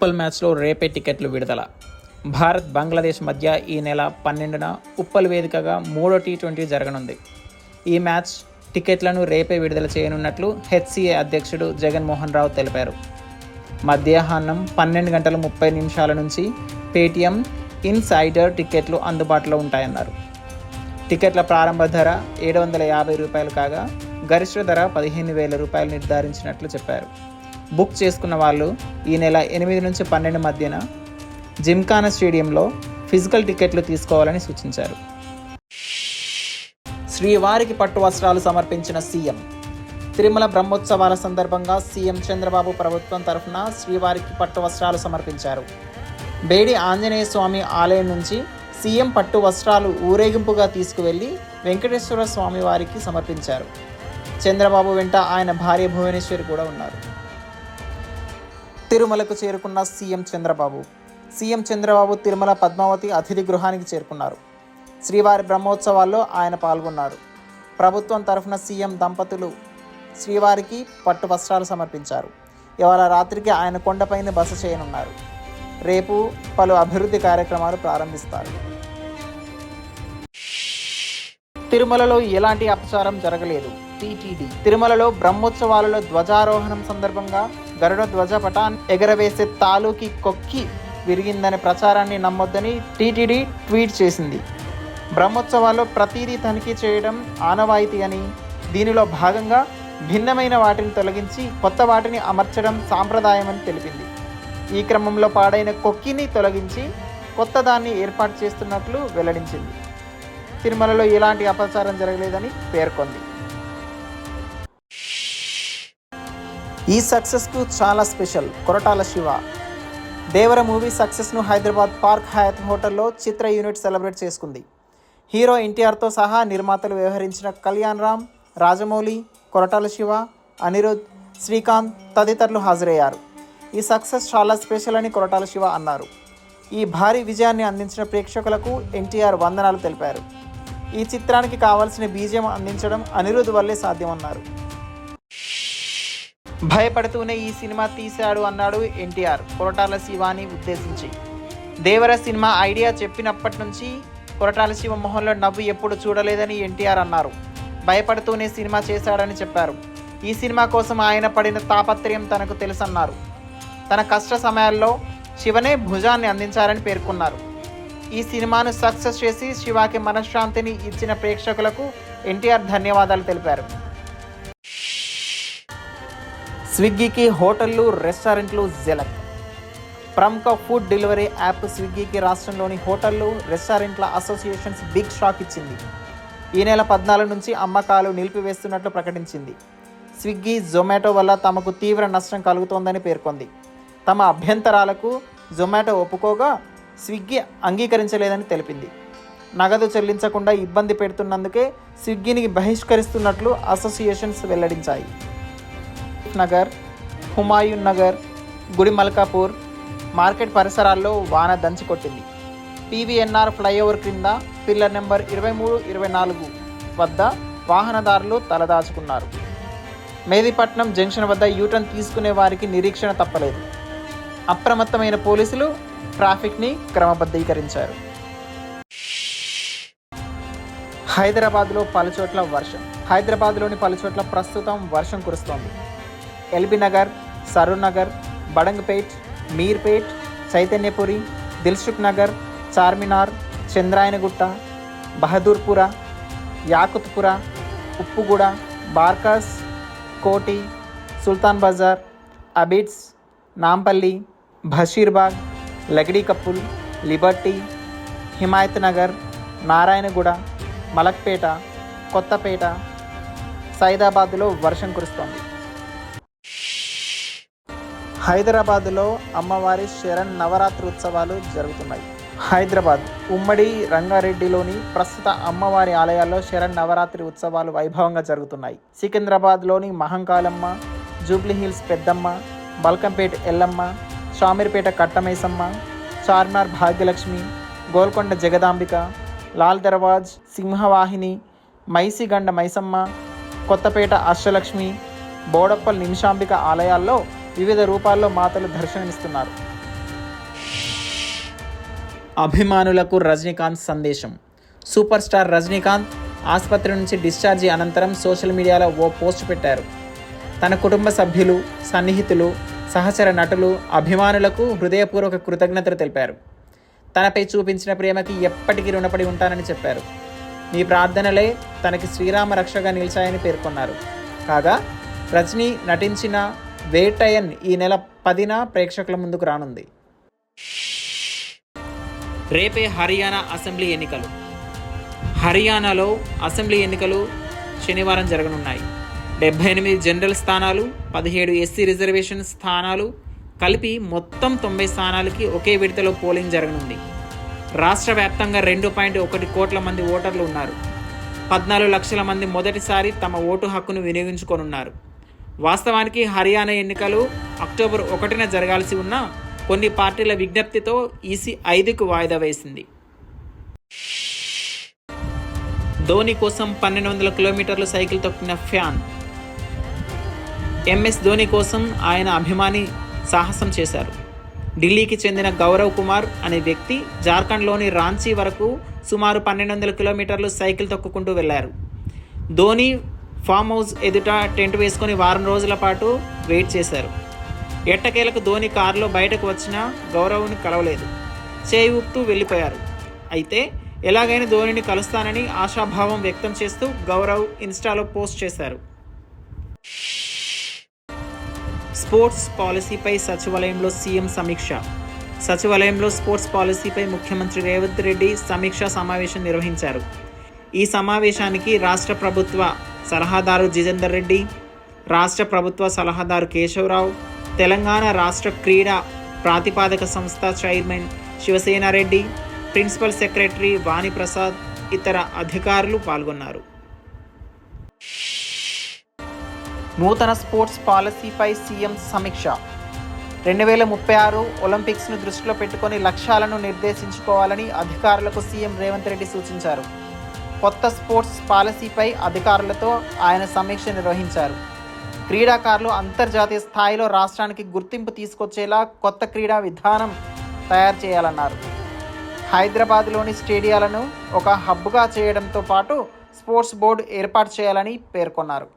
ఉప్పల్ మ్యాచ్లో రేపే టికెట్లు విడుదల. భారత్ బంగ్లాదేశ్ మధ్య ఈ నెల పన్నెండున ఉప్పల్ వేదికగా మూడో టీ ట్వంటీ జరగనుంది. ఈ మ్యాచ్ టికెట్లను రేపే విడుదల చేయనున్నట్లు హెచ్సిఏ అధ్యక్షుడు జగన్మోహన్ రావు తెలిపారు. మధ్యాహ్నం పన్నెండు గంటల ముప్పై నిమిషాల నుంచి పేటీఎం ఇన్సైడర్ టికెట్లు అందుబాటులో ఉంటాయన్నారు. టికెట్ల ప్రారంభ ధర ఏడు వందల యాభై రూపాయలు కాగా గరిష్ట ధర పదిహేను వేల రూపాయలు నిర్ధారించినట్లు చెప్పారు. బుక్ చేసుకున్న వాళ్ళు ఈ నెల ఎనిమిది నుంచి పన్నెండు మధ్యన జిమ్ఖానా స్టేడియంలో ఫిజికల్ టికెట్లు తీసుకోవాలని సూచించారు. శ్రీవారికి పట్టు వస్త్రాలు సమర్పించిన సీఎం. తిరుమల బ్రహ్మోత్సవాల సందర్భంగా సీఎం చంద్రబాబు ప్రభుత్వం తరఫున శ్రీవారికి పట్టు వస్త్రాలు సమర్పించారు. బేడి ఆంజనేయ స్వామి ఆలయం నుంచి సీఎం పట్టు వస్త్రాలు ఊరేగింపుగా తీసుకువెళ్ళి వెంకటేశ్వర స్వామి వారికి సమర్పించారు. చంద్రబాబు వెంట ఆయన భార్య భువనేశ్వరి కూడా ఉన్నారు. తిరుమలకు చేరుకున్న సీఎం చంద్రబాబు. సీఎం చంద్రబాబు తిరుమల పద్మావతి అతిథి గృహానికి చేరుకున్నారు. శ్రీవారి బ్రహ్మోత్సవాల్లో ఆయన పాల్గొన్నారు. ప్రభుత్వం తరఫున సీఎం దంపతులు శ్రీవారికి పట్టు వస్త్రాలు సమర్పించారు. ఇవాళ రాత్రికి ఆయన కొండపైన బస చేయనున్నారు. రేపు పలు అభివృద్ధి కార్యక్రమాలు ప్రారంభిస్తారు. తిరుమలలో ఎలాంటి అపచారం జరగలేదు. టీటీడీ. తిరుమలలో బ్రహ్మోత్సవాలలో ధ్వజారోహణం సందర్భంగా గరుడ ధ్వజపటాన్ని ఎగరవేసే తాలూకి కొక్కి విరిగిందనే ప్రచారాన్ని నమ్మొద్దని టీటీడీ ట్వీట్ చేసింది. బ్రహ్మోత్సవాల్లో ప్రతిదీ తనిఖీ చేయడం ఆనవాయితీ అని దీనిలో భాగంగా భిన్నమైన వాటిని తొలగించి కొత్త వాటిని అమర్చడం సాంప్రదాయమని తెలిపింది. ఈ క్రమంలో పాడైన కొక్కిని తొలగించి కొత్త దాన్ని ఏర్పాటు చేస్తున్నట్లు వెల్లడించింది. తిరుమలలో ఎలాంటి అపచారం జరగలేదని పేర్కొంది. ఈ సక్సెస్కు చాలా స్పెషల్ కొరటాల శివ. దేవర మూవీ సక్సెస్ను హైదరాబాద్ పార్క్ హయాత్ హోటల్లో చిత్ర యూనిట్ సెలబ్రేట్ చేసుకుంది. హీరో ఎన్టీఆర్తో సహా నిర్మాతలు వ్యవహరించిన కళ్యాణ్ రామ్ రాజమౌళి కొరటాల శివ అనిరుద్ శ్రీకాంత్ తదితరులు హాజరయ్యారు. ఈ సక్సెస్ చాలా స్పెషల్ అని కొరటాల శివ అన్నారు. ఈ భారీ విజయాన్ని అందించిన ప్రేక్షకులకు ఎన్టీఆర్ వందనాలు తెలిపారు. ఈ చిత్రానికి కావాల్సిన బీజం అందించడం అనిరుద్ వల్లే సాధ్యమన్నారు. భయపడుతూనే ఈ సినిమా తీశాడు అన్నాడు ఎన్టీఆర్ కొరటాల శివాని ఉద్దేశించి. దేవర సినిమా ఐడియా చెప్పినప్పటి నుంచి కొరటాల శివ మొహంలో నవ్వు ఎప్పుడు చూడలేదని ఎన్టీఆర్ అన్నారు. భయపడుతూనే సినిమా చేశాడని చెప్పారు. ఈ సినిమా కోసం ఆయన పడిన తాపత్రయం తనకు తెలుసన్నారు. తన కష్ట సమయాల్లో శివనే భుజాన్ని అందించారని పేర్కొన్నారు. ఈ సినిమాను సక్సెస్ చేసి శివాకి మనశ్శాంతిని ఇచ్చిన ప్రేక్షకులకు ఎన్టీఆర్ ధన్యవాదాలు తెలిపారు. స్విగ్గీకి హోటళ్ళు రెస్టారెంట్లు జలక్. ప్రముఖ ఫుడ్ డెలివరీ యాప్ స్విగ్గీకి రాష్ట్రంలోని హోటళ్ళు రెస్టారెంట్ల అసోసియేషన్స్ బిగ్ షాక్ ఇచ్చింది. ఈ నెల పద్నాలుగు నుంచి అమ్మకాలు నిలిపివేస్తున్నట్లు ప్రకటించింది. స్విగ్గీ జొమాటో వల్ల తమకు తీవ్ర నష్టం కలుగుతోందని పేర్కొంది. తమ అభ్యంతరాలకు జొమాటో ఒప్పుకోగా స్విగ్గీ అంగీకరించలేదని తెలిపింది. నగదు చెల్లించకుండా ఇబ్బంది పెడుతున్నందుకే స్విగ్గీని బహిష్కరిస్తున్నట్లు అసోసియేషన్స్ వెల్లడించాయి. నగర్ హుమాయూన్ నగర్ గుడి మల్కాపూర్ మార్కెట్ పరిసరాల్లో వాన దంచికొట్టింది పీవీఎన్ఆర్ ఫ్లైఓవర్ క్రింద పిల్లర్ నెంబర్ ఇరవై మూడు ఇరవై నాలుగు వద్ద వాహనదారులు తలదాచుకున్నారు. మేదిపట్నం జంక్షన్ వద్ద యూటర్న్ తీసుకునే వారికి నిరీక్షణ తప్పలేదు. అప్రమత్తమైన పోలీసులు ట్రాఫిక్ని క్రమబద్ధీకరించారు. హైదరాబాద్లో పలుచోట్ల వర్షం. హైదరాబాద్లోని పలుచోట్ల ప్రస్తుతం వర్షం కురుస్తోంది. L B Nagar Saroor Nagar Badangpet Meerpet Chaitanyapuri Dilsukh Nagar Charminar Chandrayangutta Bahadurpura Yakutpura Uppuguda Barkas Koti Sultan Bazar Abids Nampally Basheerbagh Lakdi Kapul Liberty Himayat Nagar Narayanguda Malakpet Kothapet సైదాబాద్లో వర్షం కురుస్తోంది. హైదరాబాద్లో అమ్మవారి శరణ్ నవరాత్రి ఉత్సవాలు జరుగుతున్నాయి. హైదరాబాద్ ఉమ్మడి రంగారెడ్డిలోని ప్రస్తుత అమ్మవారి ఆలయాల్లో శరణ్ నవరాత్రి ఉత్సవాలు వైభవంగా జరుగుతున్నాయి. సికింద్రాబాద్లోని మహంకాళమ్మ జూబ్లీ హిల్స్ పెద్దమ్మ బల్కంపేట ఎల్లమ్మ షామీర్పేట కట్టమైసమ్మ చార్మినార్ భాగ్యలక్ష్మి గోల్కొండ జగదాంబిక లాల్ దర్వాజ్ సింహవాహిని మైసిగండ మైసమ్మ కొత్తపేట అష్టలక్ష్మి బోడప్పల్ నిమిషాంబిక ఆలయాల్లో వివిధ రూపాల్లో మాతలు దర్శనమిస్తున్నారు. అభిమానులకు రజనీకాంత్ సందేశం. సూపర్ స్టార్ రజనీకాంత్ ఆసుపత్రి నుంచి డిశ్చార్జి అనంతరం సోషల్ మీడియాలో ఓ పోస్ట్ పెట్టారు. తన కుటుంబ సభ్యులు సన్నిహితులు సహచర నటులు అభిమానులకు హృదయపూర్వక కృతజ్ఞతలు తెలిపారు. తనపై చూపించిన ప్రేమకి ఎప్పటికీ రుణపడి ఉంటానని చెప్పారు. మీ ప్రార్థనలే తనకి శ్రీరామ రక్షగా నిలిచాయని పేర్కొన్నారు. కాగా రజనీ నటించిన వేటయన్ ఈ నెల పదిన ప్రేక్షకుల ముందుకు రానుంది. రేపే హర్యానా అసెంబ్లీ ఎన్నికలు. హర్యానాలో అసెంబ్లీ ఎన్నికలు శనివారం జరగనున్నాయి. డెబ్బై ఎనిమిది జనరల్ స్థానాలు పదిహేడు ఎస్సీ రిజర్వేషన్ స్థానాలు కలిపి మొత్తం తొంభై స్థానాలకి ఒకే విడతలో పోలింగ్ జరగనుంది. రాష్ట్ర వ్యాప్తంగా రెండు పాయింట్ ఒకటి కోట్ల మంది ఓటర్లు ఉన్నారు. పద్నాలుగు లక్షల మంది మొదటిసారి తమ ఓటు హక్కును వినియోగించుకోనున్నారు. వాస్తవానికి హర్యానా ఎన్నికలు అక్టోబర్ ఒకటిన జరగాల్సి ఉన్న కొన్ని పార్టీల విజ్ఞప్తితో ఈసీ ఐదుకు వాయిదా వేసింది. ధోని కోసం పన్నెండు వందల కిలోమీటర్లు సైకిల్ తొక్కిన ఫ్యాన్. ఎంఎస్ ధోని కోసం ఆయన అభిమాని సాహసం చేశారు. ఢిల్లీకి చెందిన గౌరవ్ కుమార్ అనే వ్యక్తి జార్ఖండ్లోని రాంచీ వరకు సుమారు పన్నెండు వందల కిలోమీటర్లు సైకిల్ తొక్కుకుంటూ వెళ్ళారు. ధోని ఫామ్ హౌస్ ఎదుట టెంట్ వేసుకొని వారం రోజుల పాటు వెయిట్ చేశారు. ఎట్టకేలకు ధోని కారులో బయటకు వచ్చిన గౌరవ్ని కలవలేదు. చేయి ఊపుతూ వెళ్ళిపోయారు. అయితే ఎలాగైనా ధోనిని కలుస్తానని ఆశాభావం వ్యక్తం చేస్తూ గౌరవ్ ఇన్స్టాలో పోస్ట్ చేశారు. స్పోర్ట్స్ పాలసీపై సచివాలయంలో సీఎం సమీక్ష. సచివాలయంలో స్పోర్ట్స్ పాలసీపై ముఖ్యమంత్రి రేవంత్ రెడ్డి సమీక్షా సమావేశం నిర్వహించారు. ఈ సమావేశానికి రాష్ట్ర ప్రభుత్వ సలహాదారు జితేందర్ రెడ్డి రాష్ట్ర ప్రభుత్వ సలహాదారు కేశవరావు తెలంగాణ రాష్ట్ర క్రీడా ప్రాతిపాదక సంస్థ chairman Shivasena Reddy principal secretary Vani Prasad ఇతర అధికారులు పాల్గొన్నారు. నూతన స్పోర్ట్స్ పాలసీపై సీఎం సమీక్ష. రెండు వేల ముప్పై ఆరు ఒలింపిక్స్ను దృష్టిలో పెట్టుకొని లక్ష్యాలను నిర్దేశించుకోవాలని అధికారులకు సీఎం రేవంత్ రెడ్డి సూచించారు. కొత్త స్పోర్ట్స్ పాలసీపై అధికారులతో ఆయన సమీక్ష నిర్వహించారు. క్రీడాకారులు అంతర్జాతీయ స్థాయిలో రాష్ట్రానికి గుర్తింపు తీసుకొచ్చేలా కొత్త క్రీడా విధానం తయారు చేయాలన్నారు. హైదరాబాద్లోని స్టేడియాలను ఒక హబ్గా చేయడంతో పాటు స్పోర్ట్స్ బోర్డు ఏర్పాటు చేయాలని పేర్కొన్నారు.